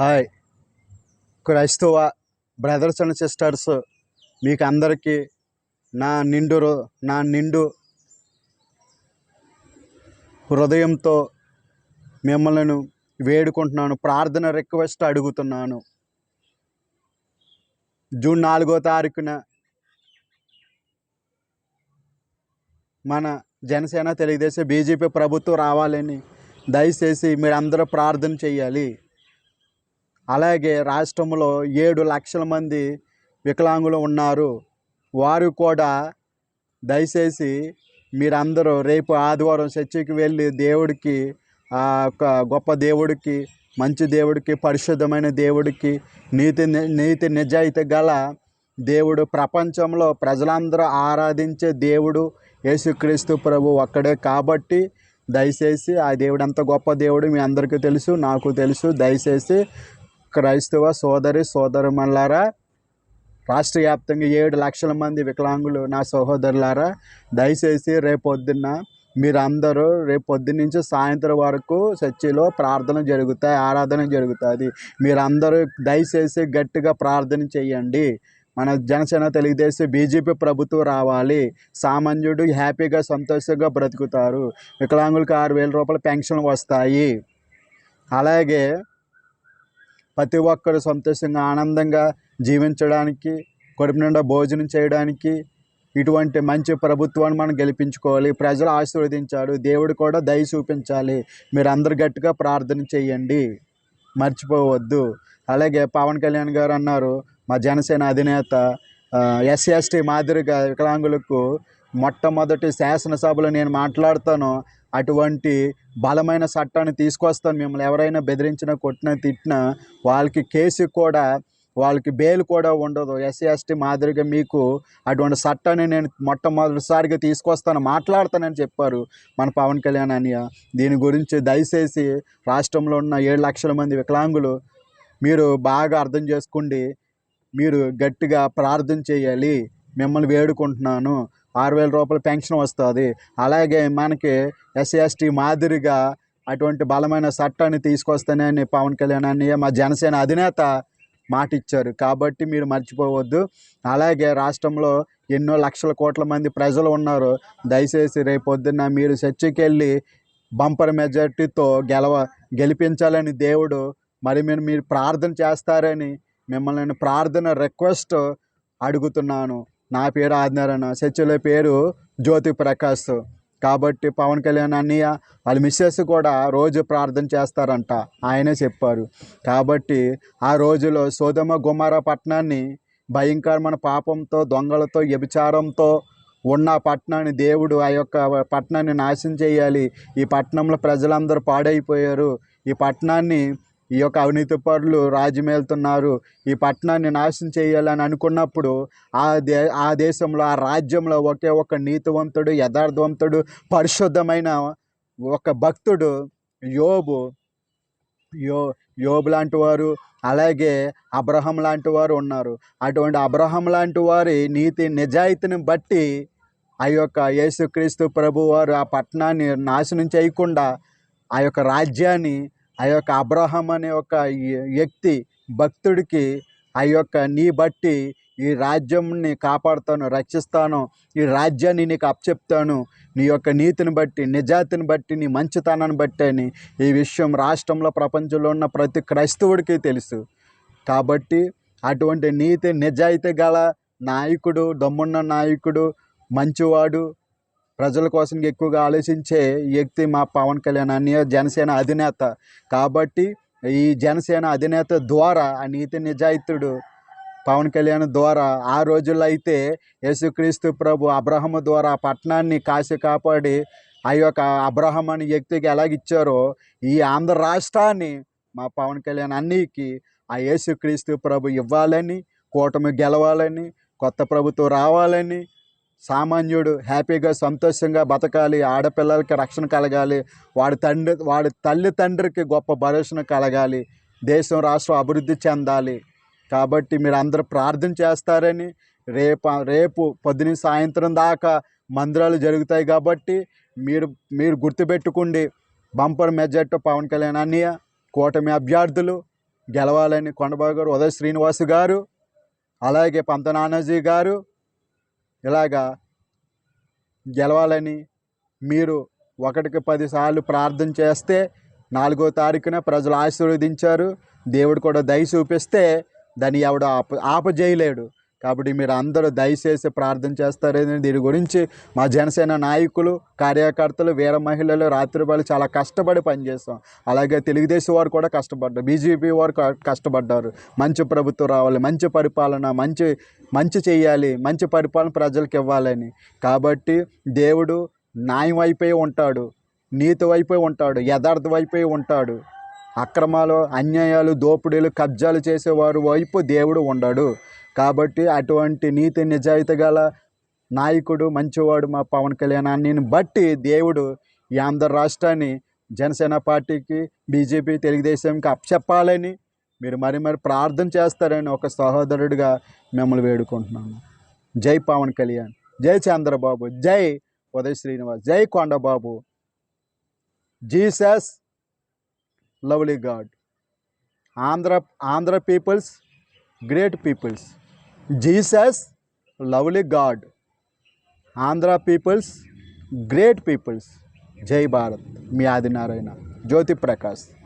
Hi. క్రైస్తవ brothers and sisters మీకు అందరికీ నా నిండు నా నిండు హృదయంతో మిమ్మల్ని వేడుకుంటున్నాను ప్రార్థన రిక్వెస్ట్ అడుగుతున్నాను. జూన్ నాలుగో తారీఖున మన జనసేన తెలుగుదేశం బీజేపీ ప్రభుత్వం రావాలని దయచేసి మీరందరూ ప్రార్థన చేయాలి. అలాగే రాష్ట్రంలో ఏడు లక్షల మంది వికలాంగులు ఉన్నారు. వారు కూడా దయచేసి మీరందరూ రేపు ఆదివారం చర్చికి వెళ్ళి దేవుడికి ఆ యొక్క గొప్ప దేవుడికి మంచి దేవుడికి పరిశుద్ధమైన దేవుడికి నీతి నీతి నిజాయితీ గల దేవుడు ప్రపంచంలో ప్రజలందరూ ఆరాధించే దేవుడు యేసుక్రీస్తు ప్రభు ఒక్కడే కాబట్టి దయచేసి ఆ దేవుడు ఎంత గొప్ప దేవుడు మీ అందరికీ తెలుసు నాకు తెలుసు. దయచేసి క్రైస్తవ సోదరి సోదరుమల్లారా రాష్ట్ర వ్యాప్తంగా ఏడు లక్షల మంది వికలాంగులు నా సహోదరులారా దయచేసి రేపొద్దున్న మీరందరూ రేపు పొద్దున్న నుంచి సాయంత్రం వరకు చర్చిలో ప్రార్థన జరుగుతాయి ఆరాధన జరుగుతుంది. మీరందరూ దయచేసి గట్టిగా ప్రార్థన చేయండి. మన జనసేన తెలుగుదేశం బీజేపీ ప్రభుత్వం రావాలి. సామాన్యుడు హ్యాపీగా సంతోషంగా బ్రతుకుతారు. వికలాంగులకు ఆరు వేల రూపాయల పెన్షన్లు వస్తాయి. అలాగే ప్రతి ఒక్కరు సంతోషంగా ఆనందంగా జీవించడానికి కడుపు నిండా భోజనం చేయడానికి ఇటువంటి మంచి ప్రభుత్వాన్ని మనం గెలిపించుకోవాలి. ప్రజలు ఆశీర్వదించాడు దేవుడు కూడా దయ చూపించాలి. మీరు అందరు గట్టిగా ప్రార్థన చేయండి. మర్చిపోవద్దు. అలాగే పవన్ కళ్యాణ్ గారు అన్నారు మా జనసేన అధినేత ఎస్సీ ఎస్టీ మాదిరిగా వికలాంగులకు మొట్టమొదటి శాసనసభలో నేను మాట్లాడుతాను. అటువంటి బలమైన చట్టాన్ని తీసుకొస్తాను మిమ్మల్ని. ఎవరైనా బెదిరించినా కొట్టినా తిట్టినా వాళ్ళకి కేసు కూడా వాళ్ళకి బెయిల్ కూడా ఉండదు. ఎస్సీ ఎస్టీ మాదిరిగా మీకు అటువంటి చట్టాన్ని నేను మొట్టమొదటిసారిగా తీసుకొస్తాను. మాట్లాడతానని చెప్పారు మన పవన్ కళ్యాణ్ అనియ దీని గురించి దయచేసి రాష్ట్రంలో ఉన్న ఏడు లక్షల మంది వికలాంగులు మీరు బాగా అర్థం చేసుకోండి. మీరు గట్టిగా ప్రార్థన చేయాలి. మిమ్మల్ని వేడుకుంటున్నాను. ఆరు వేల రూపాయల పెన్షన్ వస్తుంది. అలాగే మనకి ఎస్సీ ఎస్టీ మాదిరిగా అటువంటి బలమైన చట్టాన్ని అని పవన్ కళ్యాణ్ అని మా జనసేన అధినేత మాట ఇచ్చారు కాబట్టి మీరు మర్చిపోవద్దు. అలాగే రాష్ట్రంలో ఎన్నో లక్షల కోట్ల మంది ప్రజలు ఉన్నారు. దయచేసి రేపొద్దున్న మీరు చర్చికి వెళ్ళి బంపర్ మెజార్టీతో గెలవ గెలిపించాలని దేవుడు మరి మీరు మీరు ప్రార్థన చేస్తారని మిమ్మల్ని ప్రార్థన రిక్వెస్ట్ అడుగుతున్నాను. నా పేరు ఆదినారాయణ. చర్చిలో పేరు జ్యోతి ప్రకాష్. కాబట్టి పవన్ కళ్యాణ్ అన్నయ్య వాళ్ళ మిస్సెస్ కూడా రోజు ప్రార్థన చేస్తారంట. ఆయనే చెప్పారు. కాబట్టి ఆ రోజులో సోదమ గుమార పట్టణాన్ని భయంకరమైన పాపంతో దొంగలతో వ్యభిచారంతో ఉన్న పట్టణాన్ని దేవుడు ఆ యొక్క పట్టణాన్ని నాశనం చేయాలి. ఈ పట్టణంలో ప్రజలందరూ పాడైపోయారు. ఈ పట్టణాన్ని ఈ యొక్క అవినీతి పరులు రాజ్యమేలుతున్నారు ఈ పట్టణాన్ని నాశనం చేయాలని అనుకున్నప్పుడు ఆ దే ఆ దేశంలో ఆ రాజ్యంలో ఒకే ఒక నీతివంతుడు యథార్థవంతుడు పరిశుద్ధమైన ఒక భక్తుడు యోబు. యో యోబు లాంటి వారు అలాగే అబ్రహం లాంటి వారు ఉన్నారు. అటువంటి అబ్రహం లాంటి వారి నీతి నిజాయితీని బట్టి ఆ యొక్క యేసుక్రీస్తు ప్రభు వారు ఆ పట్టణాన్ని నాశనం చేయకుండా ఆ యొక్క రాజ్యాన్ని ఆ యొక్క అబ్రహం అనే ఒక వ్యక్తి భక్తుడికి ఆ యొక్క నీ బట్టి ఈ రాజ్యంని కాపాడుతాను రక్షిస్తాను ఈ రాజ్యాన్ని నీకు అప్పచెప్తాను. నీ యొక్క నీతిని బట్టి నిజాతిని బట్టి నీ మంచితనాన్ని బట్టి అని ఈ విషయం రాష్ట్రంలో ప్రపంచంలో ఉన్న ప్రతి క్రైస్తవుడికి తెలుసు. కాబట్టి అటువంటి నీతి నిజాయితీ గల నాయకుడు దమ్మున్న నాయకుడు మంచివాడు ప్రజల కోసం ఎక్కువగా ఆలోచించే వ్యక్తి మా పవన్ కళ్యాణ్ అన్ని జనసేన అధినేత. కాబట్టి ఈ జనసేన అధినేత ద్వారా ఆ నీతి నిజాయితుడు పవన్ కళ్యాణ్ ద్వారా ఆ రోజుల్లో అయితే యేసుక్రీస్తు ప్రభు అబ్రహము ద్వారా పట్టణాన్ని కాసి కాపాడి ఆ యొక్క అబ్రహం అనే వ్యక్తికి ఎలాగిచ్చారో ఈ ఆంధ్ర రాష్ట్రాన్ని మా పవన్ కళ్యాణ్ అన్నికి ఆ యేసుక్రీస్తు ప్రభు ఇవ్వాలని కూటమి గెలవాలని కొత్త ప్రభుత్వం రావాలని సామాన్యుడు హ్యాపీగా సంతోషంగా బతకాలి ఆడపిల్లలకి రక్షణ కలగాలి వాడి తండ్రి వాడి తల్లి తండ్రికి గొప్ప భరోసన కలగాలి దేశం రాష్ట్రం అభివృద్ధి చెందాలి. కాబట్టి మీరు అందరూ ప్రార్థన చేస్తారని రేపు రేపు పొద్దున సాయంత్రం దాకా మందిరాలు జరుగుతాయి కాబట్టి మీరు మీరు గుర్తుపెట్టుకోండి. బంపర్ మెజార్టీ పవన్ కళ్యాణ్ అన్నయ్య కూటమి అభ్యర్థులు గెలవాలని కొండబాబు గారు ఉదయ శ్రీనివాస్ గారు అలాగే పంత నానాజీ గారు ఇలాగా గెలవాలని మీరు ఒకటికి పదిసార్లు ప్రార్థన చేస్తే నాలుగో తారీఖున ప్రజలు ఆశీర్వదించారు. దేవుడు కూడా దయ చూపిస్తే దాన్ని ఎవడు ఆప ఆపజేయలేడు. కాబట్టి మీరు అందరూ దయచేసి ప్రార్థన చేస్తారని దీని గురించి మా జనసేన నాయకులు కార్యకర్తలు వీర మహిళలు రాత్రిపాలు చాలా కష్టపడి పనిచేస్తాం అలాగే తెలుగుదేశం వారు కూడా కష్టపడ్డారు. బీజేపీ వారు కష్టపడ్డారు. మంచి ప్రభుత్వం రావాలి మంచి పరిపాలన మంచి మంచి చేయాలి మంచి పరిపాలన ప్రజలకు ఇవ్వాలని. కాబట్టి దేవుడు న్యాయం వైపే ఉంటాడు నీతి వైపే ఉంటాడు యథార్థ అయిపోయి ఉంటాడు. అక్రమాలు అన్యాయాలు దోపిడీలు కబ్జాలు చేసేవారు వైపు దేవుడు ఉండడు. కాబట్టి అటువంటి నీతి నిజాయితీ గల నాయకుడు మంచివాడు మా పవన్ కళ్యాణాన్ని బట్టి దేవుడు ఈ ఆంధ్ర రాష్ట్రాన్ని జనసేన పార్టీకి బీజేపీ తెలుగుదేశంకి అప్పచెప్పాలని మీరు మరి మరి ప్రార్థన చేస్తారని ఒక సహోదరుడిగా మిమ్మల్ని వేడుకుంటున్నాను. జై పవన్ కళ్యాణ్. జై చంద్రబాబు. జై ఉదయ్ శ్రీనివాస్. జై Kondababu. Jesus lovely God. Andhra Andhra peoples great peoples. Jesus lovely God Andhra peoples great peoples. జై భారత్. మీ ఆదినారాయణ. జ్యోతి ప్రకాష్